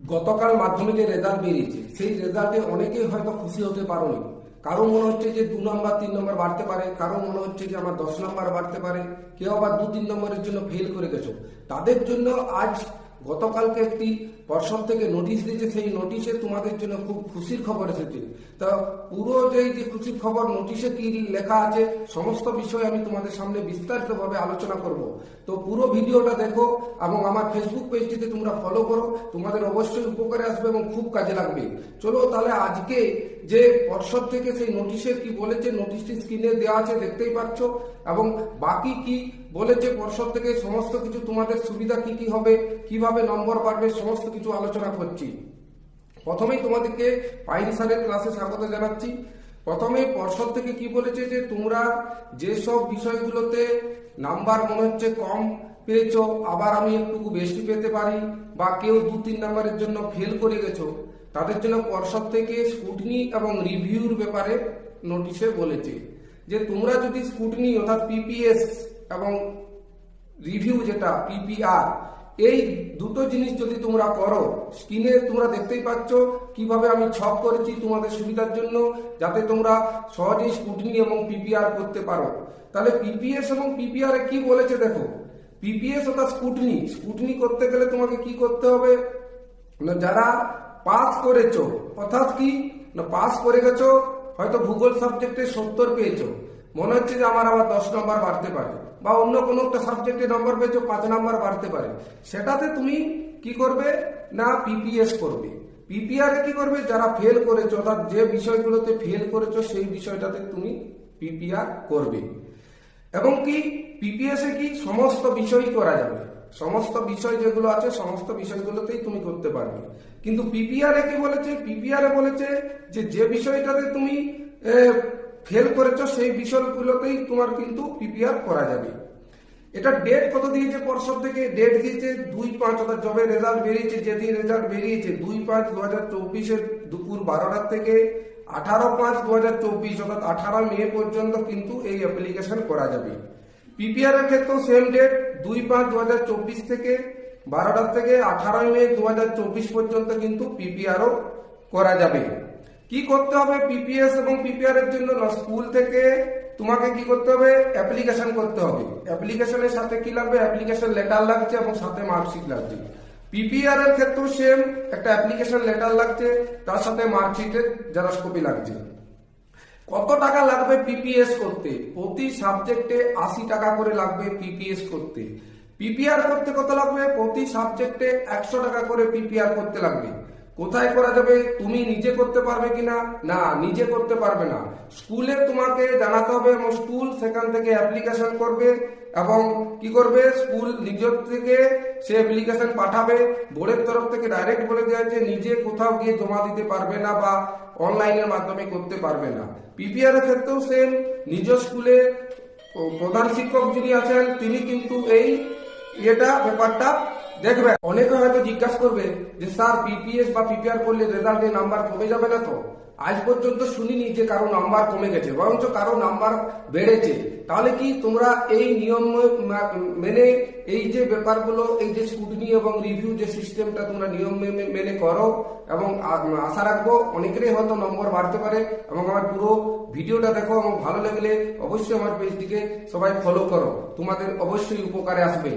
গতকাল মাধ্যমিকের রেজাল্ট বেরিয়েছে, সেই রেজাল্টে অনেকেই হয়তো খুশি হতে পারোনি। কারও মনে হচ্ছে যে দু নম্বর তিন নম্বর বাড়তে পারে, কারও মনে হচ্ছে যে আমার দশ নম্বর বাড়তে পারে, কেউ আবার দু, তিন নম্বরের জন্য ফেল করে গেছো। তাদের জন্য আজ গতকালকে একটি পর্ষদ থেকে নোটিশ দিয়েছে, সেই নোটিশে তোমাদের জন্য খুব খুশির খবর এসেছে। তা পুরো যে যে খুশির খবর নোটিশে কি লেখা আছে, সমস্ত বিষয় আমি তোমাদের সামনে বিস্তারিতভাবে আলোচনা করব। তো পুরো ভিডিওটা দেখো এবং আমার ফেসবুক পেজটিতে তোমরা ফলো করো। তোমাদের অবশ্যই উপকারে আসবে এবং খুব কাজে লাগবে। চলো তাহলে আজকে যে পর্ষদ থেকে সেই নোটিশের কি বলেছে নোটিশটি স্ক্রিনে দেওয়া আছে, দেখতেই পাচ্ছ। এবং বাকি কি বলেছে পর্ষদ থেকে, সমস্ত কিছু তোমাদের সুবিধা কি কি হবে, কীভাবে নম্বর বাড়বে, সমস্ত কিছু আলোচনা করছি। প্রথমেই তোমাদেরকে পাইন স্যারের ক্লাসে স্বাগত জানাচ্ছি। প্রথমে পর্ষদ থেকে কি বলেছে যে, তোমরা যেসব বিষয়গুলোতে নাম্বার মনে হচ্ছে কম পেয়েছ, আবার আমি একটু বেশি পেতে পারি বা কেউ দু তিন নাম্বারের জন্য ফেল করে গেছো, তাদের জন্য পর্ষদ থেকে স্কুটনি এবং রিভিউর ব্যাপারে নোটিশে বলেছে যে, তোমরা যদি স্কুটনি অর্থাৎ পিপিএস এবং রিভিউ যেটা পিপিআর এই দুটো জিনিস যদি তোমরা করো স্ক্রিনে তোমরা দেখতেই পাচ্ছ কীভাবে আমি ছক করেছি তোমাদের সুবিধার জন্য, যাতে তোমরা সহজেই স্কুটনি এবং পিপিআর করতে পারো। তাহলে পিপিএস এবং পিপিআর কি বলেছে দেখো? পিপিএস অর্থাৎ স্কুটনি স্কুটনি করতে গেলে তোমাকে কি করতে হবে? যারা পাস করেছ, অর্থাৎ কি? না পাস করে গেছো, হয়তো ভূগোল সাবজেক্টে সত্তর পেয়েছ। মনে হচ্ছে যে আমার আবার দশ নম্বর বাড়তে পারে। বা অন্য কোনো একটা সাবজেক্টে নম্বর পেয়েছ, পাঁচ নম্বর বাড়তে পারে। সেটাতে তুমি কি করবে? না পিপিএস করবে। পিপিআর কি করবে? যারা ফেল করেছ, অর্থাৎ যে বিষয়গুলোতে ফেল করেছ, সেই বিষয়টাতে তুমি পিপিআর করবে। এবং কি? পিপিএস এ কি? সমস্ত বিষয় করা যাবে। সমস্ত বিষয় যেগুলো আছে, সমস্ত বিষয়গুলোতেই তুমি করতে পারবে। কিন্তু পিপিআর কি বলেছে? পিপিআর এ বলেছে যে যে বিষয়টাতে তুমি ফেল করেছ, সেই বিষয়গুলোতেই তোমার কিন্তু পিপিআর করা যাবে। এটা ডেট কত দিয়েছে পর্ষদ থেকে? ডেট দিয়েছে দুই পাঁচ, অর্থাৎ যবে রেজাল্ট বেরিয়েছে, যেদিন রেজাল্ট বেরিয়েছে, দুই পাঁচ দু হাজার চব্বিশের দুপুর বারোটার থেকে আঠারো পাঁচ দু হাজার চব্বিশ, অর্থাৎ আঠারো মে পর্যন্ত কিন্তু এই অ্যাপ্লিকেশন করা যাবে। পিপিআর এর ক্ষেত্রেও সেম ডেট দুই পাঁচ দু হাজার চব্বিশ থেকে বারোটার থেকে আঠারোই মে দু হাজার চব্বিশ পর্যন্ত কিন্তু পিপিআরও করা যাবে। কি করতে হবে পিপিএস এবং পিপিআর এর জন্য? স্কুল থেকে তোমাকে কি করতে হবে? অ্যাপ্লিকেশন করতে হবে। অ্যাপ্লিকেশনের সাথে কি লাগবে? অ্যাপ্লিকেশন লেটার লাগছে এবং সাথে মার্কশিট লাগছে পিপিআর এর ক্ষেত্রেও সেম একটা অ্যাপ্লিকেশন লেটার লাগছে, তার সাথে মার্কশিটের জেরক্স কপি লাগছে। কত টাকা লাগবে পিপিএস করতে? প্রতি সাবজেক্টে আশি টাকা করে লাগবে পিপিএস করতে। পিপিআর করতে কত লাগবে? প্রতি সাবজেক্টে একশো টাকা করে পিপিআর করতে লাগবে। কোথায় করা যাবে, তুমি নিজে করতে পারবে কিনা? না, নিজে করতে পারবে না। স্কুলে তোমাকে জানাতে হবে এবং স্কুল সেখান থেকে অ্যাপ্লিকেশন করবে এবং কি করবে? স্কুল নিজের থেকে সে অ্যাপ্লিকেশন পাঠাবে। বোর্ডের তরফ থেকে ডাইরেক্ট বলে দেওয়া যে নিজে কোথাও গিয়ে জমা দিতে পারবে না বা অনলাইনের মাধ্যমে করতে পারবে না। পিপিআর এর ক্ষেত্রেও সেম নিজ স্কুলে প্রধান শিক্ষক যিনি আছেন, তিনি কিন্তু এই এটা ব্যাপারটা দেখবে, অনেকে হয়তো জিজ্ঞাসা করবে যে, স্যার পিপিএস বা পিপিআর করলে রেজাল্টে নাম্বার কমে যাবে না তো? আজ পর্যন্ত শুনিনি যে কারও নাম্বার কমে গেছে, বরঞ্চ কারও নাম্বার বেড়েছে। তাহলে কি তোমরা এই নিয়ম মেনে, এই যে ব্যাপারগুলো, এই যে স্কুটনি এবং রিভিউ যে সিস্টেমটা তোমরা নিয়ম মেনে- মেনে করো এবং আশা রাখব অনেকেরই হয়তো নম্বর বাড়তে পারে এবং আমার পুরো ভিডিওটা দেখো এবং ভালো লাগলে অবশ্যই আমার পেজটিকে সবাই ফলো করো। তোমাদের অবশ্যই উপকারে আসবে।